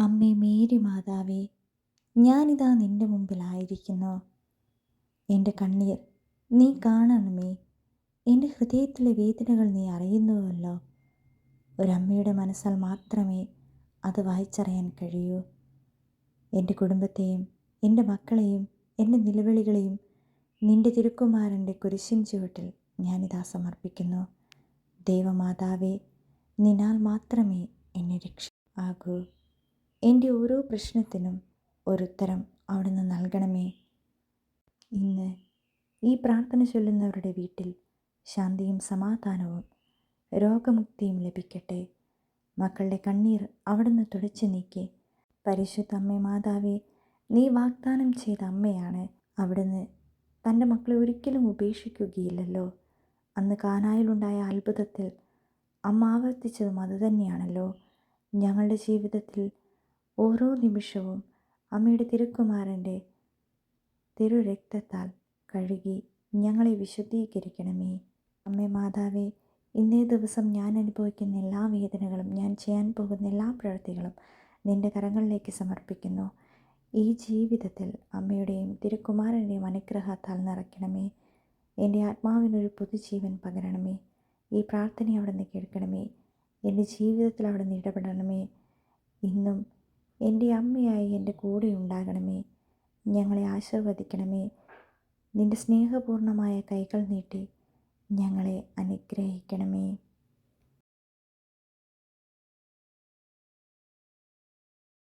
അമ്മേ മേരി മാതാവേ ഞാനിതാ നിന്റെ മുമ്പിലായിരിക്കുന്നു. എന്റെ കണ്ണീർ നീ കാണണമേ. എന്റെ ഹൃദയത്തിലെ വേദനകൾ നീ അറിയുന്നുവല്ലോ. ഒരമ്മയുടെ മനസ്സാൽ മാത്രമേ അത് വായിച്ചറിയാൻ കഴിയൂ. എന്റെ കുടുംബത്തെയും എന്റെ മക്കളെയും എന്റെ നിലവിളികളെയും നിന്റെ തിരുക്കുമാരന്റെ കുരിശിൻ ചുവട്ടിൽ ഞാനിതാ സമർപ്പിക്കുന്നു. ദൈവമാതാവേ നിനാൽ മാത്രമേ എന്നെ രക്ഷ ആകൂ. എന്റെ ഓരോ പ്രശ്നത്തിനും ഒരുത്തരം അവിടുന്ന് നൽകണമേ. ഇന്ന് ഈ പ്രാർത്ഥന ചൊല്ലുന്നവരുടെ വീട്ടിൽ ശാന്തിയും സമാധാനവും രോഗമുക്തിയും ലഭിക്കട്ടെ. മക്കളുടെ കണ്ണീർ അവിടുന്ന് തുടച്ചു നീക്കി. പരിശുദ്ധ അമ്മ മാതാവേ നീ വാഗ്ദാനം ചെയ്ത അമ്മയാണ് അവിടുന്ന് തന്റെ മക്കളെ ഒരിക്കലും ഉപേക്ഷിക്കുകയില്ലല്ലോ. അന്ന് കാനായിലുണ്ടായ അത്ഭുതത്തിൽ അമ്മ ആവർത്തിച്ചതും അതുതന്നെയാണല്ലോ. ഞങ്ങളുടെ ജീവിതത്തിൽ ഓരോ നിമിഷവും അമ്മയുടെ തിരുക്കുമാരന്റെ തിരുരക്തത്താൽ കഴുകി ഞങ്ങളെ വിശുദ്ധീകരിക്കണമേ. അമ്മേ മാതാവേ ഇന്നേ ദിവസം ഞാൻ അനുഭവിക്കുന്ന എല്ലാ വേദനകളും ഞാൻ ചെയ്യാൻ പോകുന്ന എല്ലാ പ്രവൃത്തികളും നിന്റെ കരങ്ങളിലേക്ക് സമർപ്പിക്കുന്നു. ഈ ജീവിതത്തിൽ അമ്മയുടെയും തിരുക്കുമാരന്റെയും അനുഗ്രഹത്താൽ നിറയ്ക്കണമേ. എന്റെ ആത്മാവിനൊരു പുതുജീവൻ പകരണമേ. ഈ പ്രാർത്ഥന അവിടെ നിന്ന് കേൾക്കണമേ. എന്റെ ജീവിതത്തിൽ അവിടെ നിന്ന് ഇടപെടണമേ. ഇന്നും എന്റെ അമ്മയായി എന്റെ കൂടെ ഉണ്ടാകണമേ. ഞങ്ങളെ ആശീർവദിക്കണമേ. നിന്റെ സ്നേഹപൂർണമായ കൈകൾ നീട്ടി ഞങ്ങളെ അനുഗ്രഹിക്കണമേ.